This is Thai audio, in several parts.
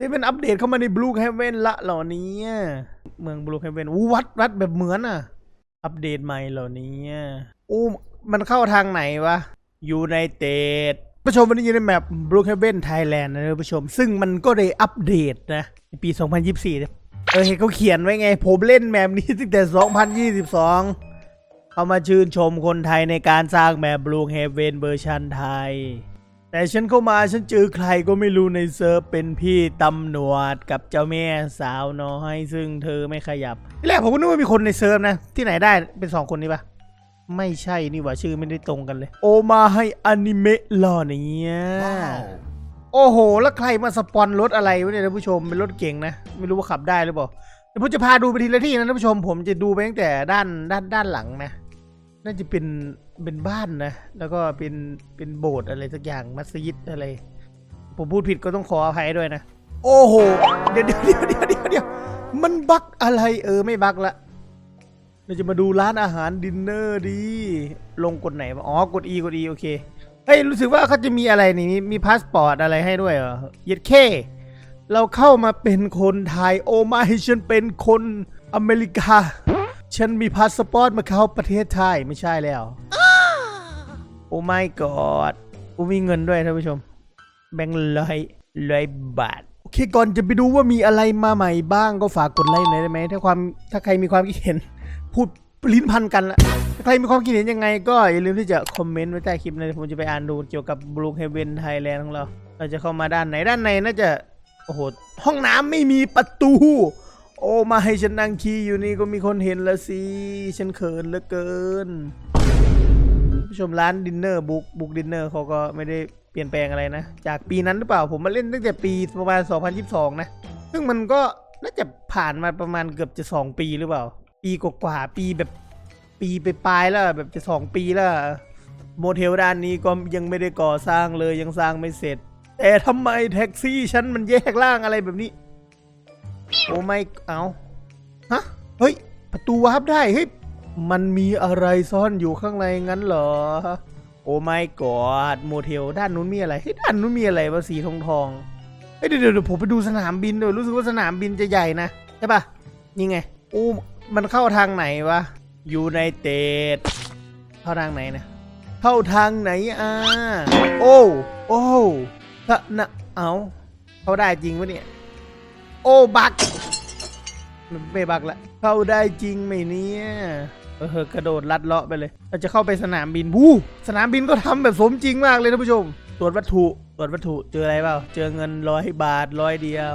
นี่เป็นอัปเดตเข้ามาในบลูแฮเวนละเหล่านี้เมืองบลูแฮเวนอู้วัดวัดแบบเหมือนอะ อัปเดตใหม่เหล่านี้อู้มันเข้าทางไหนวะยูไนเต็ดผู้ชมวันนี้อยู่ในแมปบลูแฮเวนไทยแลนด์นะผู้ชม ซึ่งมันก็ได้อัปเดตนะปี 2024เนี่ยเออเห็นเขาเขียนไว้ไง ผมเล่นแมปนี้ตั้งแต่ 2022 เขามาชื่นชมคนไทยในการสร้างแมปบลูเฮเวนเวอร์ชันไทย แต่ฉันเข้ามาฉันเจอใครก็ไม่รู้ในเซิร์ฟเป็นพี่ตำรวจกับเจ้าแม่สาวน้อยซึ่งเธอไม่ขยับที่แรกผมก็นึกว่ามีคนในเซิร์ฟนะ ที่ไหนได้เป็นสองคนนี้ปะไม่ใช่นี่หว่าชื่อไม่ได้ตรงกันเลย โอมาให้อนิเมะหล่อเนี่ยโอ้โห แล้วใครมาสปอนรถอะไรวะเนี่ยท่านผู้ชมเป็นรถเก่งนะ ไม่รู้ว่าขับได้หรือเปล่าเดี๋ยวผมจะพาดูไปทีละที่นะท่านผู้ชม ผมจะดูไปตั้งแต่ด้านด้านด้านหลังนะ น่าจะเป็น เป็นบ้านนะ แล้วก็เป็นเป็นโบสถ์อะไรสักอย่างมัสยิดอะไร ผมพูดผิดก็ต้องขออภัยด้วยนะ โอ้โห เดี๋ยวเดี๋ยวเดี๋ยวเดี๋ยวเดี๋ยวมันบักอะไรเออไม่บักละเราจะมาดูร้านอาหารดินเนอร์ดีลงกดไหนวะอ๋อกด E กด E โอเคเฮ้ยรู้สึกว่าเขาจะมีอะไรนี่มีมีพาสปอร์ตอะไรให้ด้วยเหรอเย็ดเคเราเข้ามาเป็นคนไทยโอไม่ฉันเป็นคนอเมริกา ฉันมีพาสปอร์ตมาเข้าประเทศไทยไม่ใช่แล้ว โอ้ไม่กอดกูมีเงินด้วยท่านผู้ชม แบงค์ร้อยร้อยบาท โอเคก่อนจะไปดูว่ามีอะไรมาใหม่บ้างก็ฝากกดไลค์หน่อยได้ไหมถ้าความถ้าใครมีความคิดเห็น พูดลิ้นพันกันละถ้าใครมีความคิดเห็นยังไง ก็อย่าลืมที่จะคอมเมนต์ไว้ใต้คลิปนะผมจะไปอ่านดูเกี่ยวกับบลูเฮเวนไทยแลนด์ของเรา เราจะเข้ามาด้านไหนด้านในน่าจะโอ้โหห้องน้ำไม่มีประตู โอ้มาให้ฉันนั่งขี้อยู่นี่ก็มีคนเห็นละสิฉันเขินเหลือเกิน ผู้ชมร้านดินเนอร์บุ๊กบุ๊กดินเนอร์เขาก็ไม่ได้เปลี่ยนแปลงอะไรนะ จากปีนั้นหรือเปล่าผมมาเล่นตั้งแต่ปีประมาณ 2022 นะ ซึ่งมันก็น่าจะผ่านมาประมาณเกือบจะ 2 ปีหรือเปล่า ปีกว่าๆปีแบบปีไปปลายแล้วแบบจะ 2 ปีแล้วโมเทลด้านนี้ก็ยังไม่ได้ก่อสร้างเลยยังสร้างไม่เสร็จ แต่ทำไมแท็กซี่ฉันมันแยกล่างอะไรแบบนี้ โอ้ไม่เอาฮะเฮ้ย ประตูวาร์ปได้เฮ้ย มันมีอะไรซ่อนอยู่ข้างในงั้นเหรอ โอ้ไม่กอดโมเทลด้านนู้นมีอะไรเฮ้ยด้านนู้นมีอะไรวะสีทองทองเฮ้ยเดี๋ยวเดี๋ยวผมไปดูสนามบินเดี๋ยวรู้สึกว่าสนามบินจะใหญ่นะใช่ปะนี่ไงโอ้มันเข้าทางไหนวะยูไนเต็ดเข้าทางไหนนะเข้าทางไหนอะโอ้โอ้ถ้านะเอาเข้าได้จริงปะเนี่ย โอ้บัก ไม่บักละ เข้าได้จริงไหมเนี่ยเออกระโดดลัดเลาะไปเลย เราจะเข้าไปสนามบินวู้สนามบินก็ทำแบบสมจริงมากเลยท่านผู้ชม ตรวจวัตถุ ตรวจวัตถุ เจออะไรเปล่า เจอเงินร้อยบาทร้อยเดียว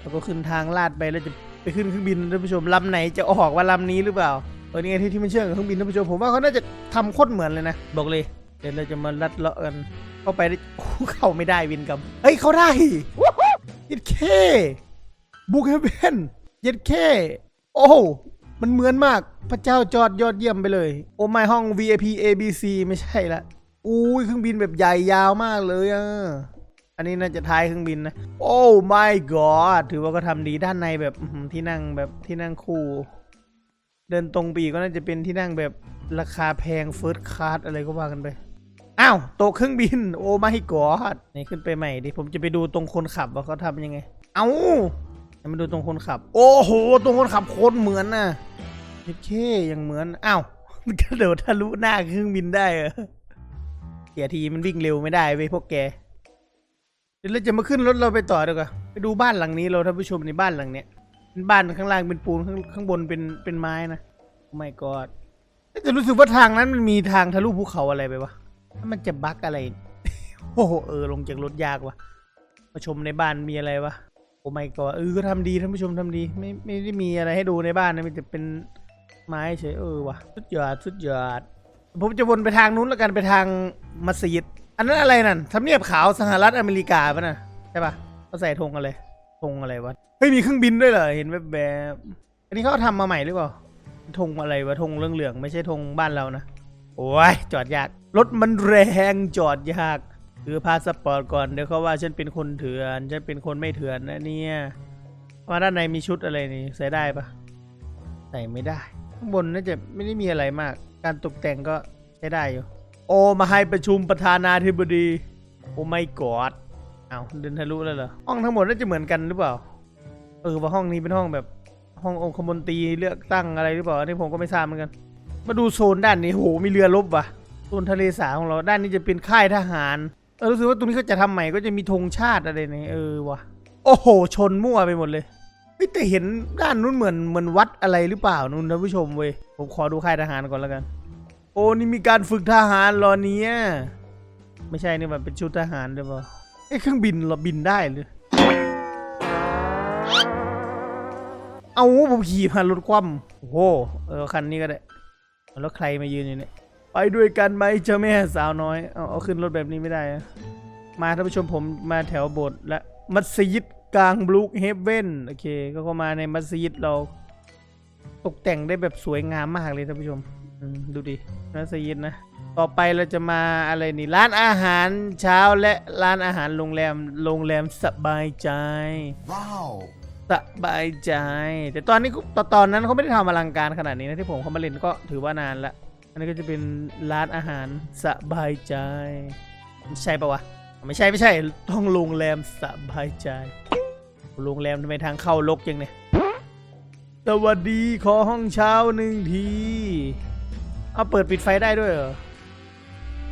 แล้วก็ขึ้นทางลาดไปแล้วจะไปขึ้นเครื่องบินท่านผู้ชมลำไหนจะออกว่าลำนี้หรือเปล่าเออนี่ไงที่ที่มันเชื่อมกับเครื่องบินท่านผู้ชมผมว่าเขาน่าจะทำโคตรเหมือนเลยนะ บอกเลย เดี๋ยวเราจะมาลัดเลาะกัน เข้าไปได้เข้าไม่ได้วินกับเฮ้ยเข้าได้เย็ดเคบุกเฮเวน ย็ดเคโอ้มันเหมือนมากพระเจ้าจอดยอดเยี่ยมไปเลย โอ้ไม่ห้อง VIP ABC ไม่ใช่ละอุ้ยเครื่องบินแบบใหญ่ยาวมากเลยอะอันนี้น่าจะท้ายเครื่องบินนะ โอ้ my god ถือว่าก็ทำดีด้านในแบบที่นั่งแบบที่นั่งคู่ เดินตรงปีกก็น่าจะเป็นที่นั่งแบบราคาแพงเฟิร์สคลาสอะไรก็ว่ากันไป อ้าวโตะเครื่องบิน โอ้ my god นี่ขึ้นไปใหม่ดิ ผมจะไปดูตรงคนขับว่าเขาทำยังไง เอ้า มาดูตรงคนขับ โอ้โห ตรงคนขับโคตรเหมือนน่ะเท่เคยังเหมือน อ้าวกระโดดทะลุหน้าเครื่องบินได้เหรอเกียทีมันวิ่งเร็วไม่ได้เว้ยพวกแก เดี๋ยวเราจะมาขึ้นรถเราไปต่อดีกว่า ไปดูบ้านหลังนี้เราท่านผู้ชมในบ้านหลังเนี้ยเป็นบ้านข้างล่างเป็นปูนข้างข้างบนเป็นเป็นไม้นะโอ้ my god แต่รู้สึกว่าทางนั้นมันมีทางทะลุภูเขาอะไรไปวะแล้วมันจะบั๊กอะไร โอ้โหเออลงจากรถยากวะมาชมในบ้านมีอะไรวะ โอ้ my god เออก็ทำดีท่านผู้ชมทำดี ไม่ไม่ได้มีอะไรให้ดูในบ้านนะมีแต่เป็นไม้เฉยเออว่ะสุดยอดสุดยอดผมจะวนไปทางนู้นแล้วกันไปทางมัสยิด อันนั้นอะไรนั่นทำเนียบขาวสหรัฐอเมริกาปะน่ะใช่ปะเขาใส่ธงอะไรธงอะไรวะเฮ้ยมีเครื่องบินด้วยเหรอเห็นแบบแบบอันนี้เขาทำมาใหม่หรือเปล่าธงอะไรวะธงเหลืองๆไม่ใช่ธงบ้านเรานะโอ้ยจอดยากรถมันแรงจอดยาก ถือพาสปอร์ตก่อนเดี๋ยวเขาว่าฉันเป็นคนเถื่อนฉันเป็นคนไม่เถื่อนนะเนี่ยมาด้านในมีชุดอะไรนี่ใส่ได้ปะใส่ไม่ได้ข้างบนน่าจะไม่ได้มีอะไรมาก การตกแต่งก็ใช้ได้อยู่ โอมาให้ประชุมประธานาธิบดี โอ้ไม่กอดเอาเดินทะลุแล้วเหรอห้องทั้งหมดน่าจะเหมือนกันหรือเปล่าเออว่าห้องนี้เป็นห้องแบบ ห้ององคมนตรีเลือกตั้งอะไรหรือเปล่าอันนี้ผมก็ไม่ทราบเหมือนกัน มาดูโซนด้านนี้โหมีเรือรบว่ะโซนทะเลสาของเราด้านนี้จะเป็นค่ายทหาร เออรู้สึกว่าตรงนี้เขาจะทำใหม่ก็จะมีธงชาติอะไรเนี่ยเออว่ะโอ้โห ชนมั่วไปหมดเลยเฮ้ยแต่เห็นด้านนู้นเหมือนเหมือนวัดอะไรหรือเปล่านู่นท่านผู้ชมเว้ยผมขอดูค่ายทหารก่อนแล้วกัน โอ้นี่มีการฝึกทหารเหรอเนี่ยไม่ใช่นี่มันเป็นชุดทหารด้วยเปล่าเอ้ยเครื่องบินเราบินได้เลยเอาผมขี่ผ่านรถคว่ำโอ้โหเออคันนี้ก็ได้แล้วใครมายืนอยู่เนี่ย ไปด้วยกันไหมเจ้าแม่สาวน้อยเอาเอาขึ้นรถแบบนี้ไม่ได้อะมาท่านผู้ชมผมมาแถวโบสถ์และมัสยิดกลางบลูคเฮเว่นโอเค ก็เข้ามาในมัสยิดเรา ตกแต่งได้แบบสวยงามมากเลยท่านผู้ชมอืมดูดิมัสยิดนะ ต่อไปเราจะมาอะไรนี่ร้านอาหารเช้าและร้านอาหารโรงแรมโรงแรมสบายใจ Wow. สบายใจ แต่ตอนนี้ตอนตอนนั้นเขาไม่ได้ทำอลังการขนาดนี้นะที่ผมเข้ามาเล่นก็ถือว่านานละ อันนี้ก็จะเป็นร้านอาหารสบายใจ ใช่ปะวะ ไม่ใช่ไม่ใช่ต้องโรงแรมสบายใจ โรงแรมทำไมทางเข้าลกยังเนี่ย สวัสดีขอห้องเช้าหนึ่งที เอาเปิดปิดไฟได้ด้วยเหรอ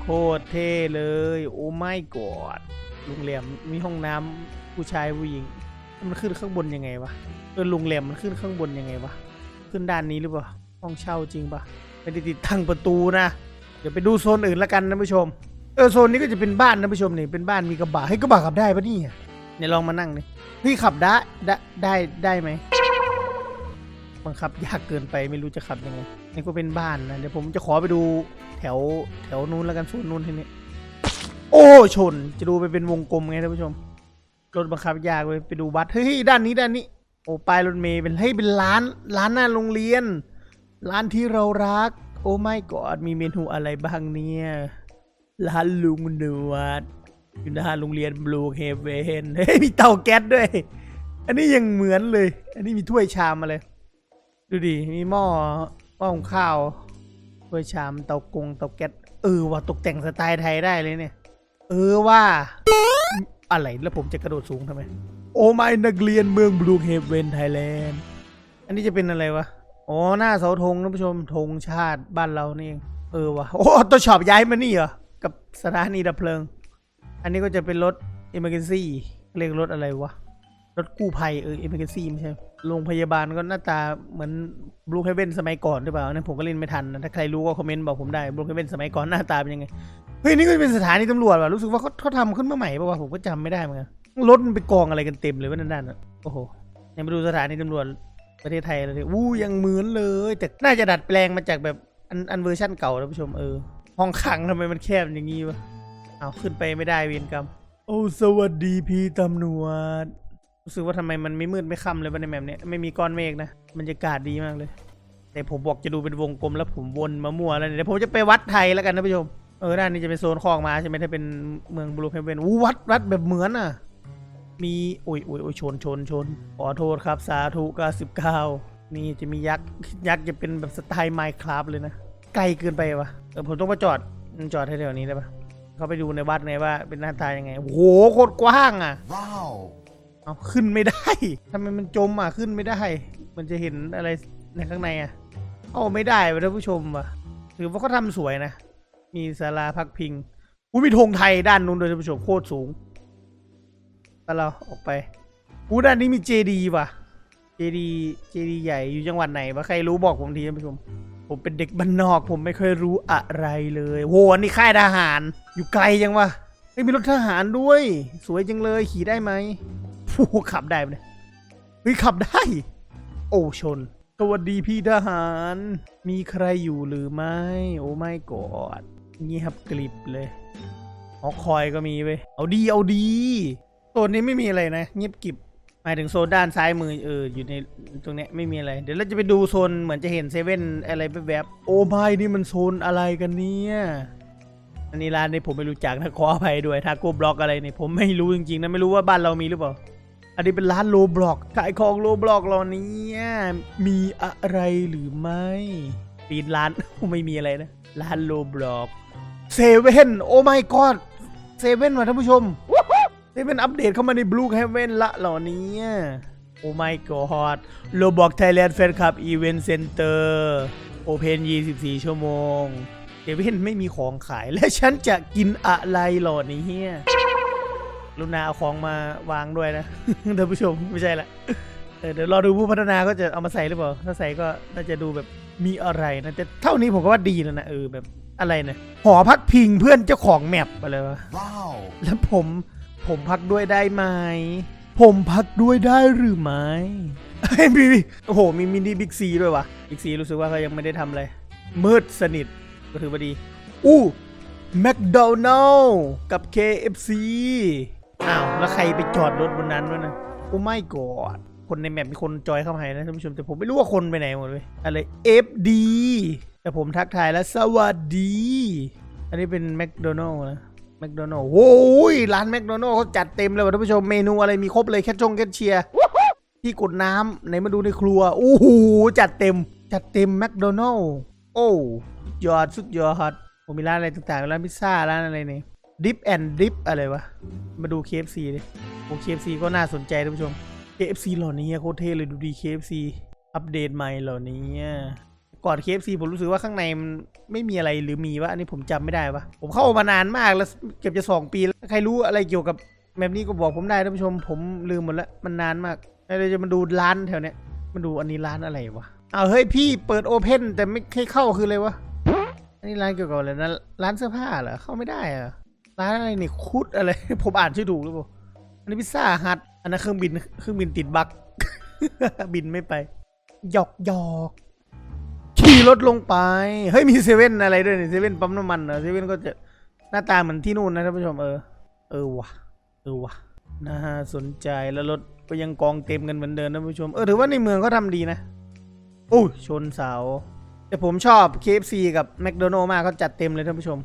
โคตรเท่เลย โอ้ไม่กอดโรงแรมมีห้องน้ำผู้ชายผู้หญิง มันขึ้นข้างบนยังไงวะเออโรงแรมมันขึ้นข้างบนยังไงวะ ขึ้นด้านนี้หรือเปล่า ห้องเช่าจริงปะ ไม่ได้ติดตั้งประตูนะ เดี๋ยวไปดูโซนอื่นละกันนะผู้ชม เออโซนนี้ก็จะเป็นบ้านนะผู้ชมนี่ เป็นบ้านมีกระบะให้กระบะขับได้ปะเนี่ยเนี่ยลองมานั่งนี่พี่ขับได้ได้ได้ได้ไหมบังคับยากเกินไปไม่รู้จะขับยังไงนี่ก็เป็นบ้านนะเดี๋ยวผมจะขอไปดูแถวแถวนู้นแล้วกันโซนนู้นทีนี้ โอ้ชนจะดูไปเป็นวงกลมไงท่านผู้ชมรถบังคับยากเลยไปดูบัสเฮ้ยด้านนี้ด้านนี้ โอ้ป้ายรถเมย์เป็นเฮ้ยเป็นร้านร้านหน้าโรงเรียน ร้านที่เรารัก โอ้ไม่กอดมีเมนูอะไรบ้างเนี่ยร้านลุงหนวดอยู่หน้าโรงเรียนบลูเฮเวนเฮ้ยมีเตาแก๊สด้วย อันนี้ยังเหมือนเลย อันนี้มีถ้วยชามมาเลย ดูดิมีหม้อหม้อหุงข้าวถ้วยชามเตากงเตาแก๊สเออว่าตกแต่งสไตล์ไทยได้เลยเนี่ย เออว่า อะไรแล้วผมจะกระโดดสูงทำไม โอ้ไม่นักเรียนเมืองบลูเฮเวนไทยแลนด์อันนี้จะเป็นอะไรวะ อ๋อหน้าเสาธงท่านผู้ชมธงชาติบ้านเรานี่เองเออวะโอ้ตัวช็อปย้ายมานี่เหรอ กับสถานีดับเพลิง อันนี้ก็จะเป็นรถ emergency เรียกรถอะไรวะ รถกู้ภัยเออ emergency ไม่ใช่โรงพยาบาลก็หน้าตาเหมือนบลูเฮเวนสมัยก่อนหรือเปล่านั้นผมก็เล่นไม่ทันนะถ้าใครรู้ก็คอมเมนต์บอกผมได้บลูเฮเวนสมัยก่อนหน้าตาเป็นยังไงเฮ้ยนี่ก็เป็นสถานีตำรวจว่ะรู้สึกว่าเขาเขาทำขึ้นมาใหม่ป่าวะผมก็จำไม่ได้เหมือนกันรถมันไปกองอะไรกันเต็มเลยว่านั่นๆอะโอ้โหยังมาดูสถานีตำรวจ ประเทศไทยเลยอู้ยังเหมือนเลย แต่น่าจะดัดแปลงมาจากแบบอันอันเวอร์ชั่นเก่าท่านผู้ชมเออ ห้องขังทำไมมันแคบอย่างงี้วะเอาขึ้นไปไม่ได้เวียนกรรม โอ้สวัสดีพี่ตำรวจรู้สึกว่าทำไมมันไม่มืดไม่ค่ำเลยวะในแมปเนี้ยไม่มีก้อนเมฆนะบรรยากาศดีมากเลย แต่ผมบอกจะดูเป็นวงกลมแล้วผมวนมามั่วแล้วเนี่ยเดี๋ยวผมจะไปวัดไทยแล้วกันท่านผู้ชมเออด้านนี้จะเป็นโซนคลองมาใช่ไหมถ้าเป็นเมืองบลูเฮเวนอู้วัดวัดแบบเหมือนอะ มีโอ้ยโอ้ยโอ้ยชนชนชนขอโทษครับสาธุ99นี่จะมียักษ์ยักษ์จะเป็นแบบสไตล์ไมค์คราฟเลยนะ ไกลเกินไปวะเออผมต้องมาจอดจอดแถวๆนี้ได้ปะเขาไปดูในวัดไงว่าเป็นหน้าตายังไง โอ้โหโคตรกว้างอะ Wow. เอาขึ้นไม่ได้ทำไมมันจมอะขึ้นไม่ได้ มันจะเห็นอะไรในข้างในอะเอาไม่ได้วะท่านผู้ชมว่ะถือว่าเขาทำสวยนะ มีศาลาพักพิงอุ้ยมีธงไทยด้านนู้นด้วยท่านผู้ชมโคตรสูง แล้วเราออกไปอู้ด้านนี้มีเจดีว่ะ เจดีเจดีใหญ่อยู่จังหวัดไหนวะใครรู้บอกผมทีท่านผู้ชม ผมเป็นเด็กบ้านนอก ผมไม่เคยรู้อะไรเลยโหอันนี่ค่ายทหาร อยู่ไกลจังวะเฮ้ยมีรถทหารด้วย สวยจังเลยขี่ได้ไหมผู้ขับได้ไหมเนี่ยเฮ้ยขับได้ โอ้ชน สวัสดีพี่ทหาร มีใครอยู่หรือไม่ โอ้ไม่กอดเงียบกลิบเลยหอคอยก็มีเว้ย เอาดีเอาดี โซนนี้ไม่มีอะไรนะเงียบกิบหมายถึงโซนด้านซ้ายมือเอออยู่ในตรงเนี้ยไม่มีอะไร เดี๋ยวเราจะไปดูโซนเหมือนจะเห็นเซเว่นอะไรแบบๆโอ้ไม่นี่มันโซนอะไรกันเนี่ยอันนี้ร้านนี้ผมไม่รู้จักนะขออภัยด้วยถ้ากูบล็อกอะไรเนี่ยผมไม่รู้จริงๆนะไม่รู้ว่าบ้านเรามีหรือเปล่าอันนี้เป็นร้านโลบล็อกขายของโลบล็อกเราเนี่ยมีอะไรหรือไม่ปีนร้านไม่มีอะไรนะร้านโลบล็อกเซเว่นโอ้ไม่กอดเซเว่นว่ะท่านผู้ชม ได้เป็นอัปเดตเข้ามาใน Blue Heaven ละเหล่านี้โอ้ my god โ o บอก Thailand Fan Club Event Center Open 24 ชั่วโมงเดวินไม่มีของขายและฉันจะกินอะไรเหล่านี้ลุนาเอาของมาวางด้วยนะท่านผู้ชมไม่ใช่ละเออเดี๋ยวรอดูผู้พัฒนาก็จะเอามาใส่หรือเปล่า ถ้าใส่ก็น่าจะดูแบบมีอะไรนะแต่เท่านี้ผมก็ว่าดีแล้วนะเออแบบอะไรนะหอพักพิงเพื่อนเจ้าของแมปอะไรวะ Wow. แล้วผม ผมพักด้วยได้ไหม ผมพักด้วยได้หรือไม่เฮ้ยมีโอ้โห มีมินิบิ๊กซีด้วยวะบิ๊กซีรู้สึกว่าเขายังไม่ได้ทำอะไร มืดสนิท ก็ถือว่าดี อู้แมคโดนัลล์กับ KFC อ้าว แล้วใครไปจอดรถบนนั้นวะนะโอ้ไม่กอดคนในแมปมีคนจอยเข้ามาให้นะท่านผู้ชม แต่ผมไม่รู้ว่าคนไปไหนหมดเลยอะไร FD แต่ผมทักทายแล้วสวัสดี อันนี้เป็นแมคโดนัลล์นะแมคโดนัลล์โอ้ยร้านแมคโดนัลล์เขาจัดเต็มเลยว่ะท่านผู้ชมเมนูอะไรมีครบเลยแค่ชงแค่เชียร์ที่กดน้ำไหนมาดูในครัวโอ้โหจัดเต็ม จัดเต็มแมคโดนัลล์โอ้สุดยอดสุดยอดผมมีร้านอะไรต่างๆร้านพิซซ่าร้านอะไรนี่ดิฟแอนด์ดิฟอะไรวะ มาดู KFC ดิโอ้ KFC ก็น่าสนใจท่านผู้ชม KFC เหล่านี้โคตรเท่เลยดูดี KFC อัปเดตใหม่เหล่านี้ ก่อน KFC ผมรู้สึกว่าข้างในมันไม่มีอะไรหรือมีวะอันนี้ผมจำไม่ได้ปะผมเข้ามานานมากแล้วเกือบจะสองปีแล้วใครรู้อะไรเกี่ยวกับแบบนี้ก็บอกผมได้ท่านผู้ชม ผมลืมหมดแล้วมันนานมากเราจะมาดูร้านแถวเนี้ยมาดูอันนี้ร้านอะไรวะอ้าเฮ้ยพี่เปิดโอเพนแต่ไม่ให้เข้าคืออะไรวะอันนี้ร้านเกี่ยวกับอะไรนะร้านเสื้อผ้าเหรอเข้าไม่ได้อะร้านอะไรนี่คุดอะไร ผมอ่านชื่อถูกหรือเปล่าอันนี้พิซซ่าฮัทอันนั้นเครื่องบินเครื่องบินติดบั๊กบินไม่ไปหยอกหยอก ขี่รถลงไปเฮ้ยมีเซเว่นอะไรด้วยเนี่ยเซเว่นปั๊มน้ำมันเหรอเซเว่นก็จะหน้าตาเหมือนที่นู่นนะท่านผู้ชมเออ เออว่ะเออว่ะน่าสนใจแล้วรถก็ยังกองเต็มกันเหมือนเดิมท่านผู้ชมเออถือว่าในเมืองเขาทำดีนะโอ้ยชนเสาแต่ผมชอบ KFC กับแมคโดนัลล์มากเขาจัดเต็มเลยท่านผู้ชม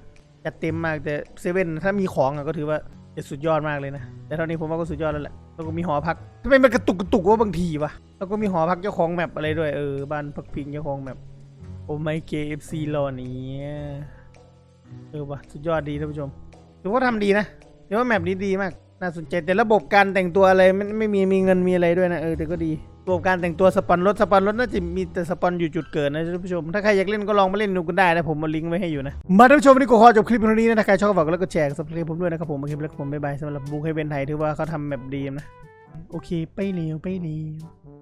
จัดเต็มมากแต่เซเว่นถ้ามีของอะก็ถือว่าจะสุดยอดมากเลยนะ แต่เท่านี้ผมว่าก็สุดยอดแล้วแหละแล้วก็มีหอพักทำไมมันกระตุกกระตุกว่าบางทีวะแล้วก็มีหอพักเจ้าของแมปอะไรด้วยเออบ้านพักพิงเจ้าของแมป โอ้ไม่ KFC รอนี้เออวะสุดยอดดีท่านผู้ชมถือว่าทำดีนะถือว่าแมปนี้ดีมาก น่าสนใจแต่ระบบการแต่งตัวอะไรไม่ไม่มีมีเงินมีอะไรด้วยนะเออแต่ก็ดีระบบการแต่งตัวสปอนรถสปอนรถน่าจะมีแต่สปอนอยู่จุดเกิดนะท่านผู้ชม ถ้าใครอยากเล่นก็ลองมาเล่นดูกันได้นะผมมาลิงก์ไว้ให้อยู่นะ มาท่านผู้ชมวันนี้ก็ขอจบคลิปเท่านี้นะถ้าใครชอบก็ฝากกดไลค์กดแชร์กดซับสไครต์ผมด้วยนะครับผมโอเคไปแล้วผมบ๊ายบายสำหรับบุ๊คให้เป็นไทยถือว่าเขาทำแบบดีนะโอเค ไปเร็วไปเร็ว